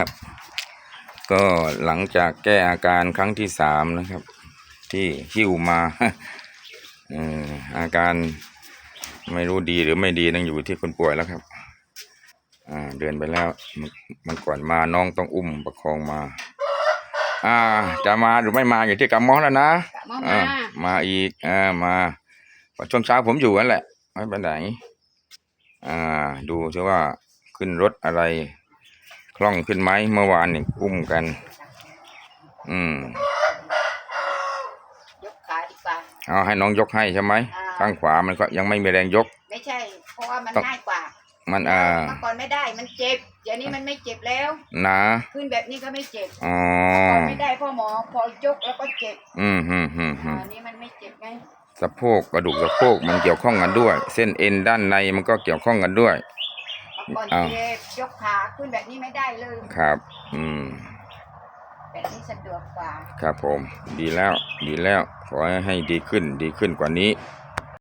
นะครับ ก็หลังจากแก้อาการครั้งที่สามนะครับ ที่หิ้วมาเอ่ออาการไม่รู้ดีหรือไม่ดีนั่งอยู่ที่คนป่วยแล้วครับอ่าเดินไปแล้วมันมันก่อนมาน้องต้องอุ้มประคองมา อ่า จะมาหรือไม่มาอยู่ที่กำมอแล้วนะมาอ่ามามาอีกอ่ามาช่วงเช้าผมอยู่นั่นแหละไม่ไปไหนอ่า ดูซิว่าขึ้นรถอะไรค ล่องขึ้นไหมเมื่อวานนี่อุ้มกัน อืมยกขาดีกว่า เอาให้น้องยกให้ใช่ไหมอ่า ข้างขวามันก็ยังไม่มีแรงยก ไม่ใช่ เพราะว่ามันต้อง ง่ายกว่ามันอ่าเมื่อก่อนไม่ได้มันเจ็บเดี๋ยวนี้มันไม่เจ็บแล้วหนาขึ้นแบบนี้ก็ไม่เจ็บอ๋อก่อนไม่ได้เพ่อหมอพอยกแล้วก็เจ็บอืมอืมอืมอืม อันนี้มันไม่เจ็บไงสะโพกกระดูกสะโพกมันเกี่ยวข้องกันด้วย เส้นเอ็นด้านในมันก็เกี่ยวข้องกันด้วยเมื่อ ก่อนอ้าวเจ็บยกขาขึ้นแบบนี้ไม่ได้เลยครับ อืม แบบนี้สะดวกกว่า ครับผม ดีแล้ว ดีแล้ว ขอให้ดีขึ้น ดีขึ้นกว่านี้ค